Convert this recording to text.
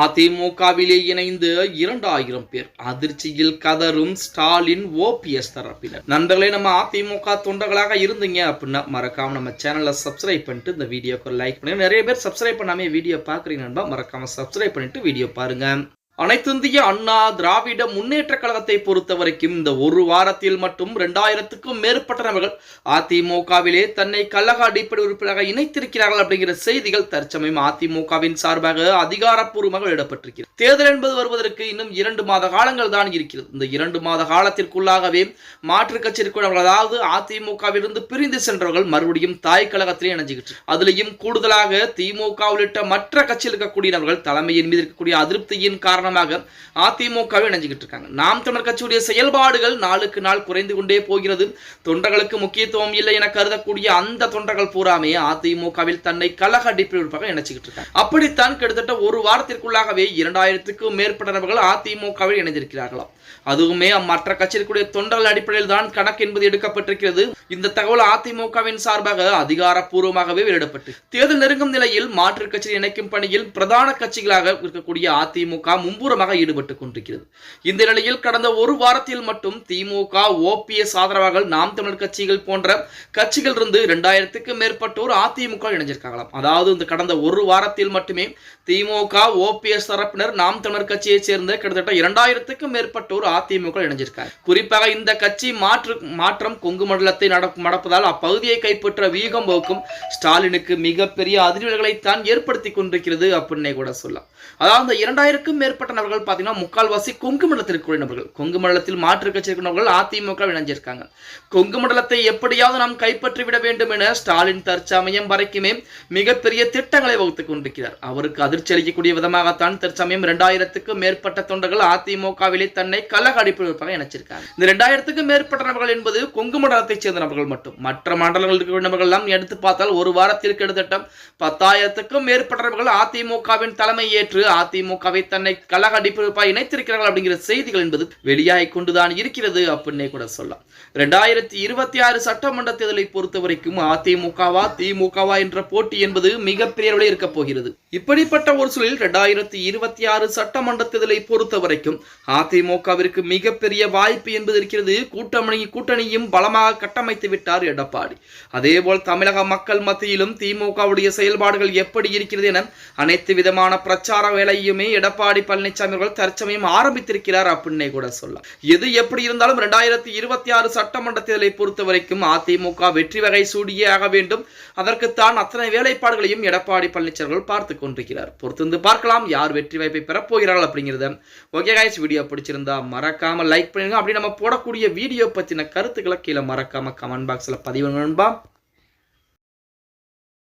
அதிமுகவிலே இணைந்து இரண்டாயிரம் பேர் அதிர்ச்சியில் கதரும் ஸ்டாலின் ஓபிஎஸ் தரப்பினர். நண்பர்களே நம்ம அதிமுக தொண்டர்களாக இருந்தீங்க அப்படின்னா மறக்காம நம்ம சேனலை சப்ஸ்கிரைப் பண்ணிட்டு இந்த வீடியோக்கு லைக் பண்ணி நிறைய பேர் சப்ஸ்கிரைப் பண்ணாமே வீடியோ பார்க்குறீங்க நண்பா மறக்காம சப்ஸ்கிரைப் பண்ணிட்டு வீடியோ பாருங்க. அனைத்திந்திய அண்ணா திராவிட முன்னேற்ற கழகத்தை பொறுத்த வரைக்கும் இந்த ஒரு வாரத்தில் மட்டும் இரண்டாயிரத்துக்கும் மேற்பட்ட நபர்கள் அதிமுகவிலே தன்னை கழக அடிப்படை உறுப்பினராக இணைத்திருக்கிறார்கள் அப்படிங்கிற செய்திகள் தற்சமயம் அதிமுகவின் சார்பாக அதிகாரப்பூர்வமாக வெளியிடப்பட்டிருக்கிறது. தேர்தல் என்பது வருவதற்கு இன்னும் இரண்டு மாத காலங்கள் தான் இருக்கிறது. இந்த இரண்டு மாத காலத்திற்குள்ளாகவே மாற்றுக் கட்சியிருக்கிறவர்கள் அதாவது அதிமுகவிலிருந்து பிரிந்து சென்றவர்கள் மறுபடியும் தாய் கழகத்திலே இணைஞ்சுக்கிட்டு அதுலேயும் கூடுதலாக திமுக உள்ளிட்ட மற்ற கட்சியில் இருக்கக்கூடியவர்கள் தலைமையின் மீது இருக்கக்கூடிய அதிருப்தியின் காரணம் காரணமாக அதிமுகவை இணைஞ்சுக்கிட்டு இருக்காங்க. நாம் தமிழர் கட்சியுடைய செயல்பாடுகள் நாளுக்கு நாள் குறைந்து கொண்டே போகிறது. தொண்டர்களுக்கு முக்கியத்துவம் இல்லை என கருதக்கூடிய அந்த தொண்டர்கள் பூராமே அதிமுகவில் தன்னை கழக அடிப்படையாக இணைச்சுக்கிட்டு இருக்காங்க. அப்படித்தான் கிட்டத்தட்ட ஒரு வாரத்திற்குள்ளாகவே இரண்டாயிரத்துக்கும் மேற்பட்ட நபர்கள் அதிமுகவில் இணைந்திருக்கிறார்களாம். அதுவுமே மற்ற கட்சிகளுடைய தொண்டர்கள் அடிப்படையில் தான் கணக்கு என்பது எடுக்கப்பட்டிருக்கிறது. இந்த தகவல் அதிமுகவின் சார்பாக அதிகாரப்பூர்வமாகவே வெளியிடப்பட்டு தேர்தல் நெருங்கும் நிலையில் மாற்றுக் கட்சியை இணைக்கும் பணியில் பிரதான கட்சிகளாக இருக்கக்கூடிய அதிமுக மும்புறமாக ஈடுபட்டு கொண்டிருக்கிறது. இந்த நிலையில் கடந்த ஒரு வாரத்தில் மட்டும் திமுக ஓபிஎஸ் ஆதரவாக நாம் தமிழர் கட்சிகள் போன்ற கட்சிகள் இருந்து இரண்டாயிரத்துக்கும் மேற்பட்டோர் அதிமுக இணைஞ்சிருக்காங்களாம். அதாவது இந்த கடந்த ஒரு வாரத்தில் மட்டுமே திமுக ஓபிஎஸ் தரப்பினர் நாம் தமிழர் கட்சியை சேர்ந்த கிட்டத்தட்ட இரண்டாயிரத்துக்கும் மேற்பட்டோர் அதிமுக இணைஞ்சிருக்காங்க. குறிப்பாக இந்த கட்சி மாற்று மாற்றம் கொங்கு மண்டலத்தை நடப்பதால் அப்பகுதியை கைப்பற்ற வீகம் போக்கும் ஸ்டாலினுக்கு மிகப்பெரிய அதிர்வுகளை தான் ஏற்படுத்தி கொண்டிருக்கிறது அப்படின்னே கூட சொல்லலாம். அதாவது இரண்டாயிரக்கும் மேற்பட்ட நபர்கள் பார்த்தீங்கன்னா முக்கால்வாசி கொங்கு மண்டலத்தில் நபர்கள். கொங்கு மண்டலத்தில் மாற்று கட்சி இருக்கிற நபர்கள் அதிமுக இணைஞ்சிருக்காங்க. கொங்கு மண்டலத்தை எப்படியாவது நாம் கைப்பற்றி விட வேண்டும் என ஸ்டாலின் தற்சமயம் வரைக்குமே மிகப்பெரிய திட்டங்களை வகுத்துக் கொண்டிருக்கிறார். அவருக்கு அதிர்ச்சி அளிக்கக்கூடிய விதமாகத்தான் தற்சமயம் இரண்டாயிரத்துக்கும் மேற்பட்ட தொண்டர்கள் அதிமுகவிலே தன்னை கலக அடிப்படையாக இணைச்சிருக்காங்க. இந்த இரண்டாயிரத்துக்கும் மேற்பட்ட நபர்கள் என்பது கொங்கு மண்டலத்தைச் சேர்ந்த நபர்கள் மட்டும். மற்ற மண்டலங்கள் இருக்கிற நபர்கள் எல்லாம் எடுத்து பார்த்தால் ஒரு வாரத்தில் கிட்டத்தட்ட பத்தாயிரத்துக்கும் மேற்பட்ட நபர்கள் அதிமுகவின் தலைமை ஏற்று அதிமுகவை தன்னை கலக இணைத்திருக்கிறார்கள் அப்படிங்கிற செய்திகள் என்பது வெளியாகி கொண்டுதான் இருக்கிறது அப்படின்னே கூட சொல்லலாம். இரண்டாயிரத்தி இருபத்தி ஆறு சட்டமன்ற தேர்தலை பொறுத்த வரைக்கும் அதிமுகவா திமுகவா என்ற போட்டி என்பது மிகப்பெரிய அளவில் இருக்க போகிறது. இப்படிப்பட்ட ஒரு சூழலில் இரண்டாயிரத்தி இருபத்தி ஆறு சட்டமன்ற தேர்தலை பொறுத்த வரைக்கும் அதிமுகவிற்கு மிகப்பெரிய வாய்ப்பு என்பது இருக்கிறது. கூட்டணி கூட்டணியும் பலமாக கட்டமைத்து விட்டார் எடப்பாடி. அதேபோல் தமிழக மக்கள் மத்தியிலும் திமுகவுடைய செயல்பாடுகள் எப்படி இருக்கிறது என அனைத்து விதமான பிரச்சார வேலையுமே எடப்பாடி பழனிசாமி அவர்கள் தற்சமயம் ஆரம்பித்திருக்கிறார் அப்படின்னே கூட சொல்லலாம். எது எப்படி இருந்தாலும் இரண்டாயிரத்தி இருபத்தி ஆறு சட்டமன்ற தேர்தலை பொறுத்த வரைக்கும் அதிமுக வெற்றி வகை சூடியே ஆக வேண்டும். அதற்குத்தான் அத்தனை வேலைப்பாடுகளையும் எடப்பாடி பழனிசாமி அவர்கள் பார்த்து கொண்டிருக்கிறார் பொறுத்திருந்து பார்க்கலாம் யார் வெற்றி வாய்ப்பை பெறப்போகிறார்கள் அப்படிங்கிறத. ஓகே காய்ஸ் வீடியோ பிடிச்சிருந்தா மறக்காம லைக் பண்ணுங்க. அப்படி நம்ம போடக்கூடிய வீடியோ பத்தின கருத்துக்களை கீழே மறக்காம கமெண்ட் பாக்ஸ்ல பதிவு நண்பா.